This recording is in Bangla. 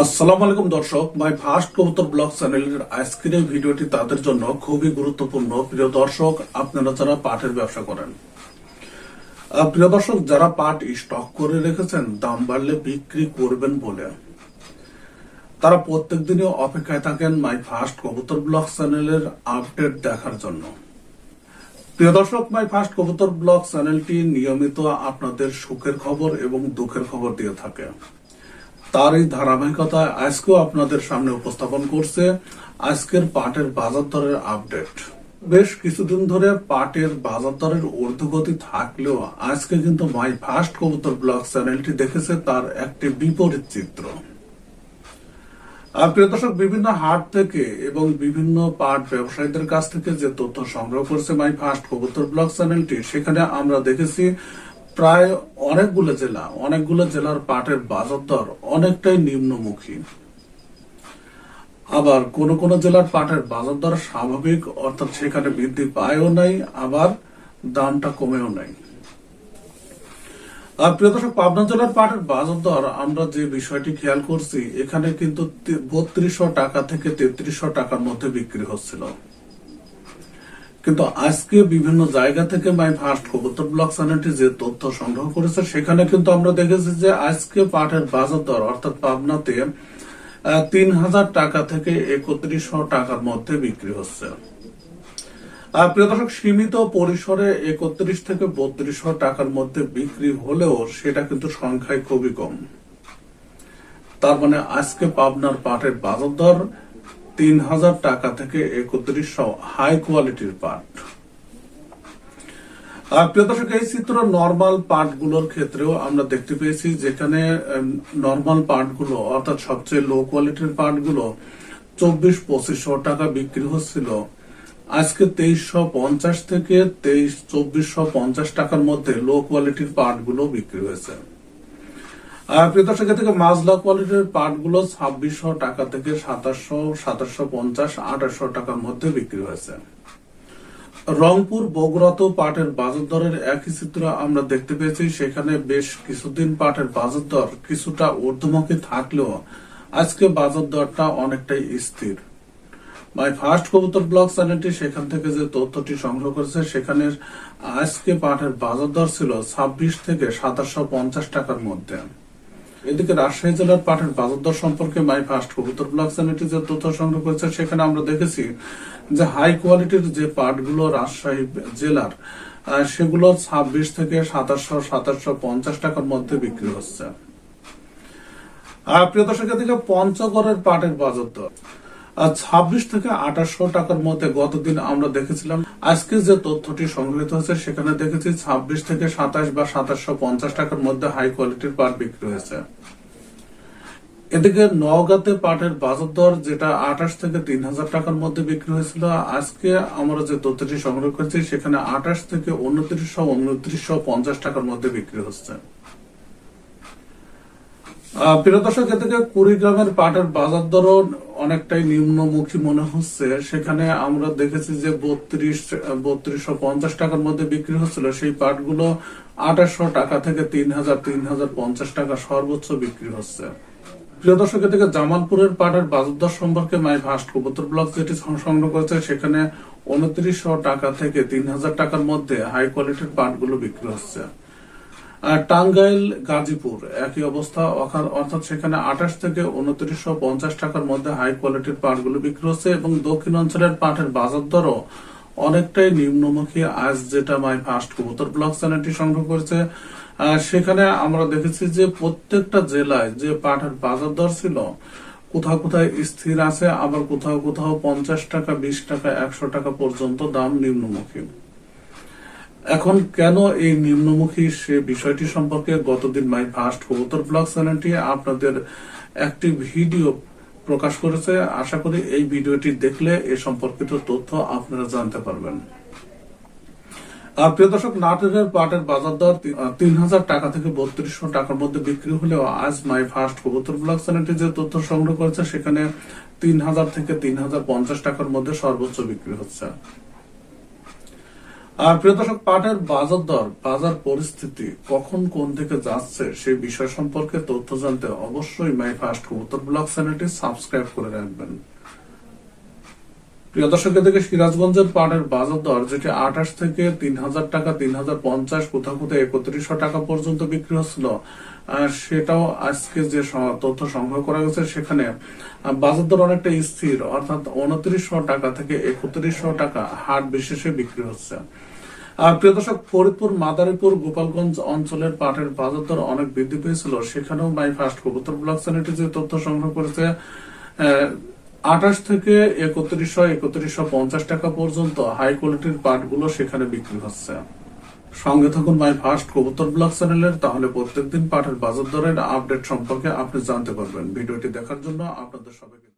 আসসালামু আলাইকুম দর্শক মাই ফার্স্ট কবুতর ব্লগ চ্যানেলের আজকের ভিডিওটি তাদের জন্য খুবই গুরুত্বপূর্ণ। প্রিয় দর্শক, আপনারা যারা পাটের ব্যবসা করেন প্রিয় দর্শক, যারা পাট স্টক করে রেখেছেন, দাম বাড়লে বিক্রি করবেন বলে। তারা প্রত্যেক দিনই অপেক্ষায় থাকেন মাই ফার্স্ট কবুতর ব্লগ চ্যানেলের আপডেট দেখার জন্য। প্রিয় দর্শক মাই ফার্স্ট কবুতর ব্লগ চ্যানেলটি নিয়মিত আপনাদের সুখের খবর এবং দুঃখের খবর দিয়ে থাকে। তার এই ধারাবাহিকতায় আজকেও আপনাদের সামনে উপস্থাপন করছে আজকের পাটের বাজার দরের আপডেট। বেশ কিছুদিন ধরে পাটের বাজার দরের ঊর্ধ্বগতি থাকলেও আজকে কিন্তু মাই ফার্স্ট কবুতর ব্লগ চ্যানেলটি দেখেছে, তার একটি বিপরীত চিত্র। প্রিয় বিভিন্ন হাট থেকে এবং বিভিন্ন পাট ব্যবসায়ীদের কাছ থেকে যে তথ্য সংগ্রহ করেছে মাই ফার্স্ট কবুতর ব্লগ চ্যানেলটি, সেখানে আমরা দেখেছি প্রায় অনেকগুলো জেলা, অনেকগুলো জেলার পাটের বাজার দর অনেকটাই নিম্নমুখী। আবার কোন কোন জেলার পাটের বাজার দর স্বাভাবিক, অর্থাৎ সেখানে বৃদ্ধি পায়ও নাই, আবার দামটা কমেও নাই। আর প্রিয় দর্শক, পাবনা জেলার পাটের বাজার দর আমরা যে বিষয়টি খেয়াল করছি, এখানে কিন্তু বত্রিশশো টাকা থেকে তেত্রিশশো টাকার মধ্যে বিক্রি হচ্ছিল। কিন্তু আজকে বিভিন্ন জায়গা থেকে মাই ফার্স্ট কবুতর ব্লক চ্যানেলটি যে তথ্য সংগ্রহ করেছে, সেখানে কিন্তু আমরা দেখেছি যে আজকে পাটের বাজার দর, অর্থাৎ পাবনাতে তিন হাজার টাকা থেকে একত্রিশশো টাকার মধ্যে বিক্রি হচ্ছে। প্রিয় দর্শক, সীমিত পরিসরে একত্রিশ থেকে বত্রিশশো টাকার মধ্যে বিক্রি হলেও সেটা কিন্তু সংখ্যায় খুবই কম। তার মানে আজকে পাবনার পাটের বাজার দর তিন হাজার টাকা থেকে একত্রিশশো হাই কোয়ালিটির পাট। আর প্রিয় দর্শক, এই চিত্র নর্মাল পাটগুলোর ক্ষেত্রেও আমরা দেখতে পেয়েছি যেখানে নর্মাল পাটগুলো, অর্থাৎ সবচেয়ে লো কোয়ালিটির পাটগুলো চব্বিশ পঁচিশশো টাকা বিক্রি হচ্ছিল। আজকে তেইশশো পঞ্চাশ থেকে তেইশ চব্বিশশো পঞ্চাশ টাকার মধ্যে লো কোয়ালিটির পাটগুলো বিক্রি হয়েছে। প্রিয় থেকে মাজলা কোয়ালিটির পাটগুলো ছাব্বিশশো টাকা থেকে সাতাশশো সাতাশশো পঞ্চাশ, আঠাশশো টাকার মধ্যে বিক্রি হয়েছে। রংপুর বগুড়াত পাটের বাজার দরের একই চিত্র আমরা দেখতে পেয়েছি। সেখানে বেশ কিছুদিন পাটের বাজার দর কিছুটা ঊর্ধ্বমুখী থাকলেও আজকে বাজার দরটা অনেকটাই স্থির। মাই ফার্স্ট কবুতর ব্লগ চ্যানেলটি সেখান থেকে যে তথ্যটি সংগ্রহ করেছে, সেখানে আজকে পাটের বাজার দর ছিল ছাব্বিশ থেকে সাতাশশো পঞ্চাশ টাকার মধ্যে। এদিকে রাজশাহী জেলার পাটের বাজার দর সম্পর্কে মাই ফার্স্ট কবুতর ব্লক চ্যানেলটি যে তথ্য সংগ্রহ করেছে, সেখানে আমরা দেখেছি যে হাই কোয়ালিটির যে পাটগুলো রাজশাহী জেলার সেগুলো ছাব্বিশ থেকে সাতাশশো সাতাশশো পঞ্চাশ টাকার মধ্যে বিক্রি হচ্ছে। আর প্রিয় দর্শক, এদিকে পঞ্চগড়ের পাটের বাজার দর। ছাব্বিশ থেকে আঠাশশো টাকার মধ্যে গতদিন আমরা দেখেছিলাম। আজকে যে তথ্যটি সংগৃহীত হয়েছে, সেখানে দেখেছি ছাব্বিশ থেকে সাতাশ বা সাতাশশো পঞ্চাশ টাকার মধ্যে হাই কোয়ালিটির পাট বিক্রি হয়েছে। এদিকে নওগাঁতে পাটের বাজার দর যেটা আঠাশ থেকে তিন হাজার টাকার মধ্যে বিক্রি হয়েছিল, আজকে আমরা যে তথ্যটি সংগ্রহ করেছি, সেখানে আঠাশ থেকে উনত্রিশশো উনত্রিশশো পঞ্চাশ টাকার মধ্যে বিক্রি হচ্ছে। প্রিয় দর্শক, এদিকে কুড়িগ্রামের পাটের বাজার দরও অনেকটাই নিম্নমুখী মনে হচ্ছে। সেখানে আমরা দেখেছি যে বত্রিশ, বত্রিশশো পঞ্চাশ টাকার মধ্যে বিক্রি হচ্ছিল। সেই পাটগুলো আঠাশশো টাকা থেকে তিন হাজার তিন হাজার পঞ্চাশ টাকা সর্বোচ্চ বিক্রি হচ্ছে। প্রিয় দর্শক থেকে জামালপুরের পাটের বাজার দর সম্পর্কে মাই ভাস্ট কবুতর ব্লক যেটি সংগ্রহ করেছে, সেখানে উনত্রিশশো টাকা থেকে তিন হাজার টাকার মধ্যে হাই কোয়ালিটির পাটগুলো বিক্রি হচ্ছে। টাঙ্গাইল, গাজীপুর একই অবস্থা। অর্থাৎ সেখানে আঠাশ থেকে উনত্রিশশো পঞ্চাশ টাকার মধ্যে হাই কোয়ালিটির পাটগুলো বিক্রি হচ্ছে এবং দক্ষিণ অঞ্চলের পাটের বাজার দরও অনেকটাই নিম্নমুখী। আজ যেটা মাই ফার্স্ট কবুতর ব্লক চ্যানেলটি সংগ্রহ করেছে। সেখানে আমরা দেখেছি যে প্রত্যেকটা জেলায় যে পাটের বাজার দর ছিল, কোথাও কোথায় স্থির আছে, আবার কোথাও কোথাও পঞ্চাশ টাকা, বিশ টাকা, একশো টাকা পর্যন্ত দাম নিম্নমুখী। এখন কেন এই নিম্নমুখী সে বিষয়টি সম্পর্কে গতদিন মাই ফার্স্ট কবুতর ব্লগ চ্যানেলটি আপনাদের একটি ভিডিও প্রকাশ করেছে। আশা করি এই ভিডিওটি দেখলে এ সম্পর্কিত তথ্য আপনারা জানতে পারবেন। প্রিয় দর্শক, নাটোরের পাটের বাজার দর তিন হাজার টাকা থেকে বত্রিশশো টাকার মধ্যে বিক্রি হলেও আজ মাই ফার্স্ট কবুতর ব্লগ চ্যানেলটি যে তথ্য সংগ্রহ করেছে, সেখানে তিন হাজার থেকে তিন হাজার পঞ্চাশ টাকার মধ্যে সর্বোচ্চ বিক্রি হচ্ছে। আর প্রিয় দর্শক, পাটের বাজার দর, বাজার পরিস্থিতি কখন কোন দিকে যাচ্ছে সেই বিষয় সম্পর্কে তথ্য জানতে অবশ্যই মাই ফার্স্ট উত্তর ব্লগ চ্যানেলটি সাবস্ক্রাইব করে রাখবেন। প্রিয় দর্শক, এদিকে সিরাজগঞ্জের পাটের বাজার দর যেটি আঠাশ থেকে তিন হাজার টাকা, তিন হাজার পঞ্চাশ, কোথাও কোথাও একত্রিশশো টাকা পর্যন্ত বিক্রি হচ্ছিল। সেটাও আজকে যে তথ্য সংগ্রহ করা গেছে, সেখানে বাজার দর অনেকটা স্থির, অর্থাৎ উনত্রিশশো টাকা থেকে একত্রিশশো টাকা হাট বিশেষে বিক্রি হচ্ছে। আর প্রিয় দর্শক, ফরিদপুর, মাদারীপুর, গোপালগঞ্জ অঞ্চলের পাটের বাজার দর অনেক বৃদ্ধি পেয়েছিল। সেখানেও মাই ফার্স্ট কবুতর ব্লক চ্যানেলটি যে তথ্য সংগ্রহ করেছে আঠাশ থেকে একত্রিশশো একত্রিশশো পঞ্চাশ টাকা পর্যন্ত হাই কোয়ালিটির পাটগুলো সেখানে বিক্রি হচ্ছে। সঙ্গে থাকুন মাই ফার্স্ট কবুতর ব্লগ চ্যানেলের তাহলে প্রত্যেকদিন পাটের বাজার দরের আপডেট সম্পর্কে আপনি জানতে পারবেন। ভিডিওটি দেখার জন্য আপনাদের সবাইকে